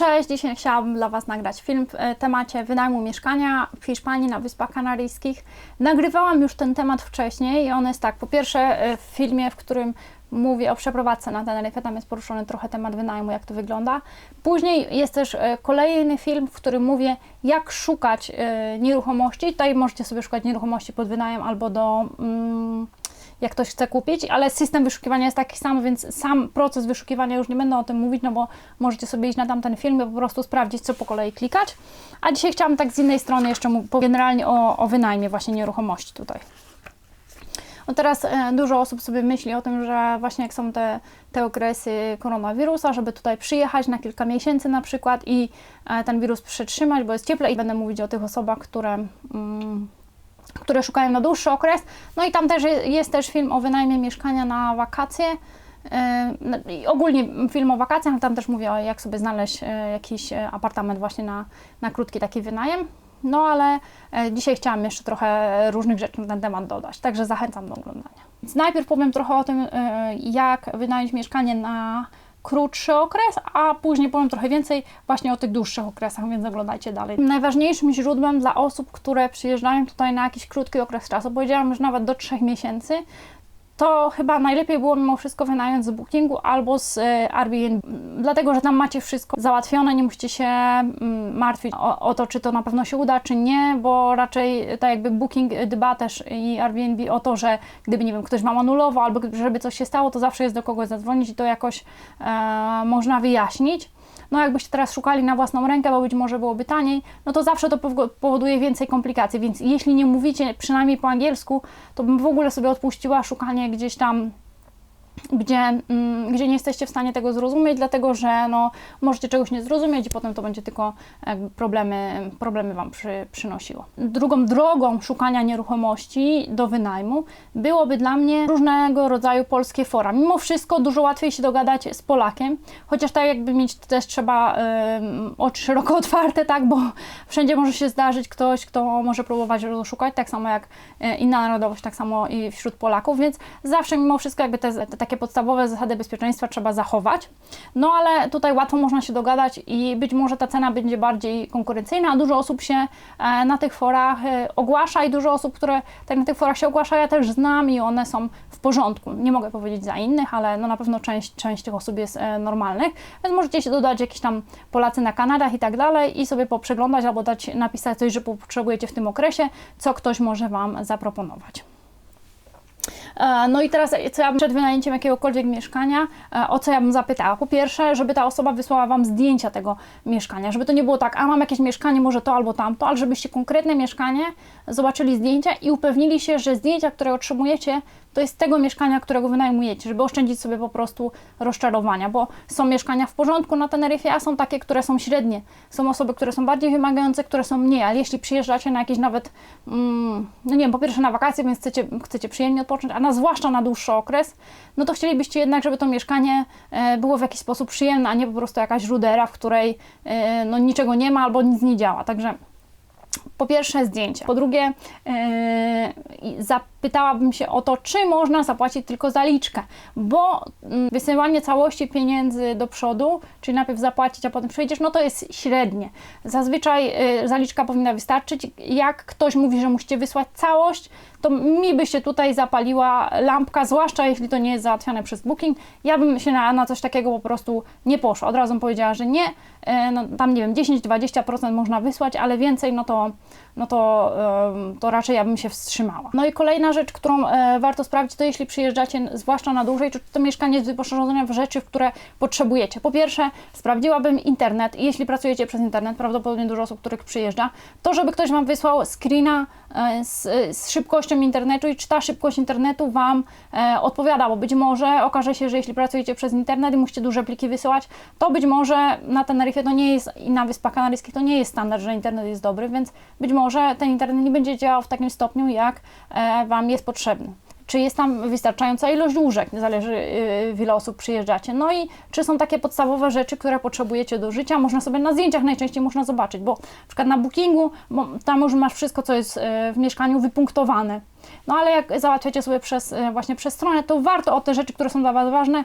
Cześć, dzisiaj chciałabym dla Was nagrać film w e, temacie wynajmu mieszkania w Hiszpanii na Wyspach Kanaryjskich. Nagrywałam już ten temat wcześniej i on jest tak, po pierwsze e, w filmie, w którym mówię o przeprowadzce na Teneryfę, tam jest poruszony trochę temat wynajmu, jak to wygląda. Później jest też e, kolejny film, w którym mówię, jak szukać nieruchomości. Tutaj możecie sobie szukać nieruchomości pod wynajem albo do... Mm, jak ktoś chce kupić, ale system wyszukiwania jest taki sam, więc sam proces wyszukiwania już nie będę o tym mówić, no bo możecie sobie iść na tamten film i po prostu sprawdzić, co po kolei klikać. A dzisiaj chciałam tak z innej strony jeszcze mówić generalnie o, o wynajmie właśnie nieruchomości tutaj. No teraz e, dużo osób sobie myśli o tym, że właśnie jak są te, te okresy koronawirusa, żeby tutaj przyjechać na kilka miesięcy na przykład i e, ten wirus przetrzymać, bo jest cieplej i będę mówić o tych osobach, które... Mm, które szukają na dłuższy okres. No i tam też jest też film o wynajmie mieszkania na wakacje. Yy, ogólnie film o wakacjach, tam też mówię o jak sobie znaleźć yy, jakiś yy, apartament właśnie na, na krótki taki wynajem. No ale dzisiaj chciałam jeszcze trochę różnych rzeczy na ten temat dodać, także zachęcam do oglądania. Więc najpierw powiem trochę o tym, jak wynająć mieszkanie na krótszy okres, a później powiem trochę więcej właśnie o tych dłuższych okresach, więc oglądajcie dalej. Najważniejszym źródłem dla osób, które przyjeżdżają tutaj na jakiś krótki okres czasu, powiedziałam, że nawet do 3 miesięcy, to chyba najlepiej było mimo wszystko wynająć z Bookingu albo z e, Airbnb, dlatego że tam macie wszystko załatwione, nie musicie się mm, martwić o, o, to, czy to na pewno się uda, czy nie, bo raczej tak jakby Booking dba też i Airbnb o to, że gdyby, nie wiem, ktoś ma anulował albo żeby coś się stało, to zawsze jest do kogoś zadzwonić i to jakoś e, można wyjaśnić no jakbyście teraz szukali na własną rękę, bo być może byłoby taniej, no to zawsze to powoduje więcej komplikacji, więc jeśli nie mówicie przynajmniej po angielsku, to bym w ogóle sobie odpuściła szukanie gdzieś tam gdzie, mm, gdzie nie jesteście w stanie tego zrozumieć, dlatego że no, możecie czegoś nie zrozumieć i potem to będzie tylko problemy, problemy Wam przy, przynosiło. Drugą drogą szukania nieruchomości do wynajmu byłoby dla mnie różnego rodzaju polskie fora. Mimo wszystko dużo łatwiej się dogadać z Polakiem, chociaż tak jakby mieć też trzeba y, oczy szeroko otwarte, tak, bo wszędzie może się zdarzyć ktoś, kto może próbować szukać, tak samo jak e, inna narodowość, tak samo i wśród Polaków, więc zawsze mimo wszystko jakby te, te takie podstawowe zasady bezpieczeństwa trzeba zachować. No ale tutaj łatwo można się dogadać i być może ta cena będzie bardziej konkurencyjna, dużo osób się e, na tych forach e, ogłasza i dużo osób, które tak na tych forach się ogłasza, ja też znam i one są w porządku. Nie mogę powiedzieć za innych, ale no na pewno część, część tych osób jest e, normalnych, więc możecie się dodać jakieś tam Polacy na Kanadach i tak dalej i sobie poprzeglądać albo dać, napisać coś, że potrzebujecie w tym okresie, co ktoś może Wam zaproponować. E, no i teraz, co ja bym przed wynajęciem jakiegokolwiek mieszkania, e, o co ja bym zapytała? Po pierwsze, żeby ta osoba wysłała Wam zdjęcia tego mieszkania, żeby to nie było tak, a mam jakieś mieszkanie, może to albo tamto, ale żebyście konkretne mieszkanie zobaczyli zdjęcia i upewnili się, że zdjęcia, które otrzymujecie, to jest tego mieszkania, którego wynajmujecie, żeby oszczędzić sobie po prostu rozczarowania, bo są mieszkania w porządku na Teneryfie, a są takie, które są średnie. Są osoby, które są bardziej wymagające, które są mniej, ale jeśli przyjeżdżacie na jakieś nawet, mm, no nie wiem, po pierwsze na wakacje, więc chcecie, chcecie przyjemnie odpocząć, a na, zwłaszcza na dłuższy okres, no to chcielibyście jednak, żeby to mieszkanie e, było w jakiś sposób przyjemne, a nie po prostu jakaś rudera, w której e, no, niczego nie ma albo nic nie działa. Także po pierwsze zdjęcia, po drugie yy, zapytałabym się o to, czy można zapłacić tylko zaliczkę, bo yy, wysyłanie całości pieniędzy do przodu, czyli najpierw zapłacić, a potem przejdziesz, no to jest średnie. Zazwyczaj yy, zaliczka powinna wystarczyć. Jak ktoś mówi, że musicie wysłać całość, to mi by się tutaj zapaliła lampka, zwłaszcza jeśli to nie jest załatwiane przez Booking. Ja bym się na, na coś takiego po prostu nie poszła. Od razu powiedziała, że nie. E, no, tam nie wiem, 10-20% można wysłać, ale więcej, no to, no to, to raczej ja bym się wstrzymała. No i kolejna rzecz, którą e, warto sprawdzić, to jeśli przyjeżdżacie, zwłaszcza na dłużej, czy to mieszkanie jest wyposażone w rzeczy, w które potrzebujecie. Po pierwsze, sprawdziłabym internet i jeśli pracujecie przez internet, prawdopodobnie dużo osób, których przyjeżdża, to żeby ktoś Wam wysłał screena e, z, z szybkością internetu i czy ta szybkość internetu Wam e, odpowiada, bo być może okaże się, że jeśli pracujecie przez internet i musicie duże pliki wysyłać, to być może na Teneryfie to nie jest i na Wyspach Kanaryjskich to nie jest standard, że internet jest dobry, więc być może ten internet nie będzie działał w takim stopniu, jak e, Wam jest potrzebny czy jest tam wystarczająca ilość łóżek, zależy y, w ile osób przyjeżdżacie. No i czy są takie podstawowe rzeczy, które potrzebujecie do życia, można sobie na zdjęciach najczęściej można zobaczyć, bo na przykład na bookingu, tam już masz wszystko, co jest y, w mieszkaniu wypunktowane. No ale jak załatwiacie sobie przez, y, właśnie przez stronę, to warto o te rzeczy, które są dla Was ważne,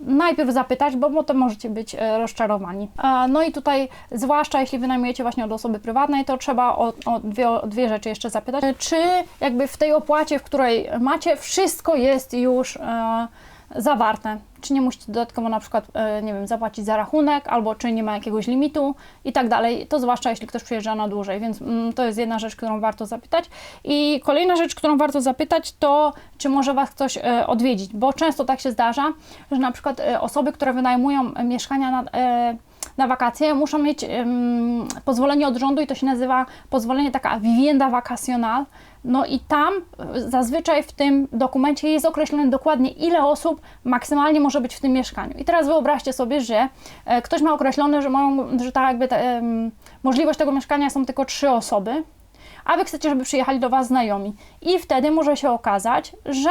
najpierw zapytać, bo potem możecie być e, rozczarowani. No i tutaj, zwłaszcza jeśli wynajmujecie właśnie od osoby prywatnej, to trzeba o, o, dwie, o dwie rzeczy jeszcze zapytać. E, Czy jakby w tej opłacie, w której macie, wszystko jest już e, zawarte? Czy nie musicie dodatkowo na przykład, e, nie wiem, zapłacić za rachunek, albo czy nie ma jakiegoś limitu i tak dalej. To zwłaszcza jeśli ktoś przyjeżdża na dłużej, więc mm, to jest jedna rzecz, którą warto zapytać. I kolejna rzecz, którą warto zapytać, to czy może Was ktoś e, odwiedzić, bo często tak się zdarza, że na przykład e, osoby, które wynajmują mieszkania na, na wakacje, muszą mieć em, pozwolenie od rządu i to się nazywa pozwolenie taka vivienda vacacional. No i tam e, zazwyczaj w tym dokumencie jest określone dokładnie ile osób maksymalnie może być w tym mieszkaniu. I teraz wyobraźcie sobie, że e, ktoś ma określone, że, mają, że ta jakby możliwość tego mieszkania są tylko trzy osoby, a wy chcecie, żeby przyjechali do was znajomi. I wtedy może się okazać, że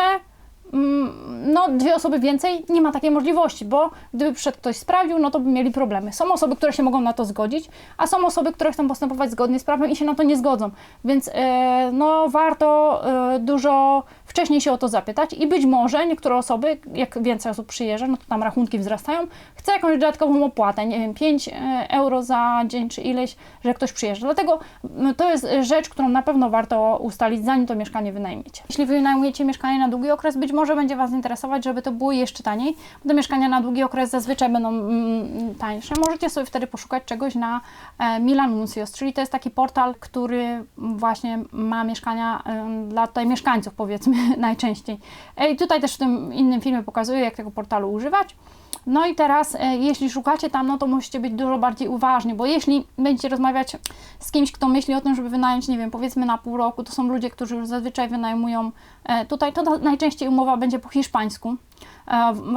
no, dwie osoby więcej nie ma takiej możliwości, bo gdyby przyszedł ktoś sprawdził, no to by mieli problemy. Są osoby, które się mogą na to zgodzić, a są osoby, które chcą postępować zgodnie z prawem i się na to nie zgodzą. Więc e, no, warto e, dużo wcześniej się o to zapytać i być może niektóre osoby, jak więcej osób przyjeżdża, no to tam rachunki wzrastają, chce jakąś dodatkową opłatę, nie wiem, 5 euro za dzień czy ileś, że ktoś przyjeżdża. Dlatego no, to jest rzecz, którą na pewno warto ustalić, zanim to mieszkanie wynajmiecie. Jeśli wynajmujecie mieszkanie na długi okres, być może będzie Was interesować, żeby to było jeszcze taniej, bo te mieszkania na długi okres zazwyczaj będą mm, tańsze. Możecie sobie wtedy poszukać czegoś na e, Milan Nuncios, czyli to jest taki portal, który właśnie ma mieszkania dla tutaj mieszkańców, powiedzmy najczęściej. E, I tutaj też w tym innym filmie pokazuję, jak tego portalu używać. No i teraz, e, jeśli szukacie tam, no to musicie być dużo bardziej uważni, bo jeśli będziecie rozmawiać z kimś, kto myśli o tym, żeby wynająć, nie wiem, powiedzmy na pół roku, to są ludzie, którzy już zazwyczaj wynajmują e, tutaj, to na- najczęściej umowa będzie po hiszpańsku.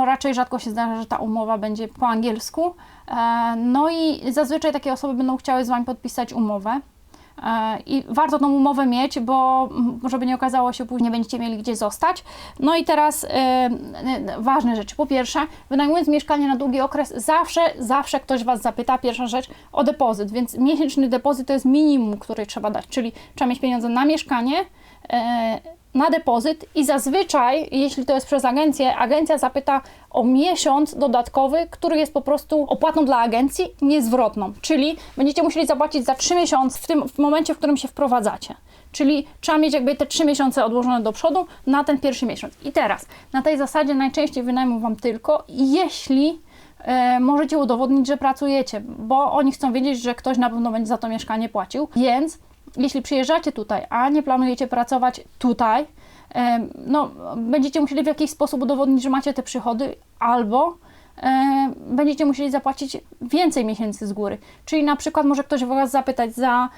Raczej rzadko się zdarza, że ta umowa będzie po angielsku. No i zazwyczaj takie osoby będą chciały z Wami podpisać umowę. E, I warto tą umowę mieć, bo mm, żeby nie okazało się później, będziecie mieli gdzie zostać. No i teraz e, ważne rzeczy. Po pierwsze, wynajmując mieszkanie na długi okres, zawsze, zawsze ktoś Was zapyta, pierwsza rzecz, o depozyt. Więc miesięczny depozyt to jest minimum, który trzeba dać, czyli trzeba mieć pieniądze na mieszkanie, e, na depozyt i zazwyczaj, jeśli to jest przez agencję, agencja zapyta o miesiąc dodatkowy, który jest po prostu opłatą dla agencji niezwrotną, czyli będziecie musieli zapłacić za 3 miesiące w tym w momencie, w którym się wprowadzacie. Czyli trzeba mieć jakby te 3 miesiące odłożone do przodu na ten pierwszy miesiąc. I teraz, na tej zasadzie najczęściej wynajmą Wam tylko, jeśli e, możecie udowodnić, że pracujecie, bo oni chcą wiedzieć, że ktoś na pewno będzie za to mieszkanie płacił, więc jeśli przyjeżdżacie tutaj, a nie planujecie pracować tutaj, no, będziecie musieli w jakiś sposób udowodnić, że macie te przychody, albo będziecie musieli zapłacić więcej miesięcy z góry. Czyli na przykład może ktoś Was zapytać za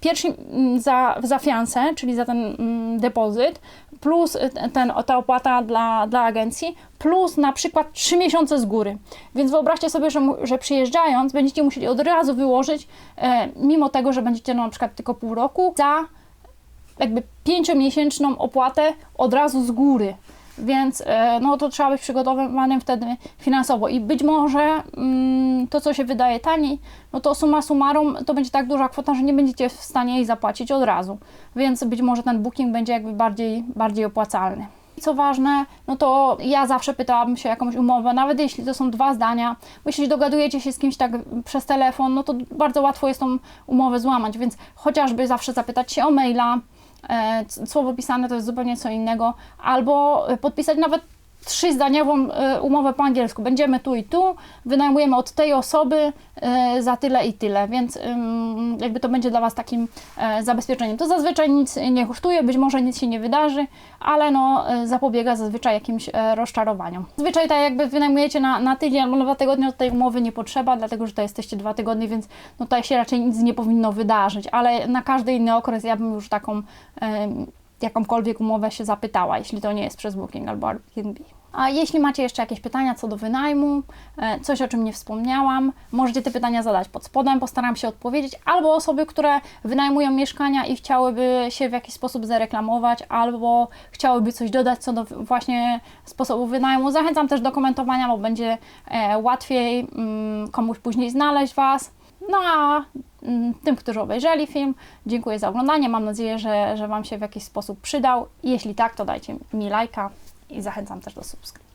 pierwszy, za, za fiansę, czyli za ten depozyt, plus e, ten, ta opłata dla, dla agencji, plus na przykład 3 miesiące z góry. Więc wyobraźcie sobie, że, że przyjeżdżając będziecie musieli od razu wyłożyć, e, mimo tego, że będziecie no, na przykład tylko pół roku, za jakby pięciomiesięczną opłatę od razu z góry. Więc e, no to trzeba być przygotowanym wtedy finansowo. I być może mm, to, co się wydaje taniej, no to summa summarum to będzie tak duża kwota, że nie będziecie w stanie jej zapłacić od razu. Więc być może ten booking będzie jakby bardziej, bardziej opłacalny. Co ważne, no to ja zawsze pytałabym się jakąś umowę, nawet jeśli to są dwa zdania, jeśli dogadujecie się z kimś tak przez telefon, no to bardzo łatwo jest tą umowę złamać, więc chociażby zawsze zapytać się o maila, słowo pisane to jest zupełnie co innego, albo e, podpisać nawet trzyzdaniową e, umowę po angielsku. Będziemy tu i tu, wynajmujemy od tej osoby e, za tyle i tyle, więc jakby to będzie dla Was takim e, zabezpieczeniem. To zazwyczaj nic nie kosztuje, być może nic się nie wydarzy, ale no zapobiega zazwyczaj jakimś rozczarowaniom. Zazwyczaj tak jakby wynajmujecie na, na tydzień albo dwa tygodnie, tej umowy nie potrzeba, dlatego że to jesteście dwa tygodnie, więc no tutaj się raczej nic nie powinno wydarzyć, ale na każdy inny okres ja bym już taką jakąkolwiek umowę się zapytała, jeśli to nie jest przez Booking albo Airbnb. A jeśli macie jeszcze jakieś pytania co do wynajmu, e, coś o czym nie wspomniałam, możecie te pytania zadać pod spodem, postaram się odpowiedzieć, albo osoby, które wynajmują mieszkania i chciałyby się w jakiś sposób zareklamować, albo chciałyby coś dodać co do właśnie sposobu wynajmu. Zachęcam też do komentowania, bo będzie e, łatwiej mm, komuś później znaleźć Was. No a mm, tym, którzy obejrzeli film, dziękuję za oglądanie. Mam nadzieję, że, że Wam się w jakiś sposób przydał. Jeśli tak, to dajcie mi lajka i zachęcam też do subskrypcji.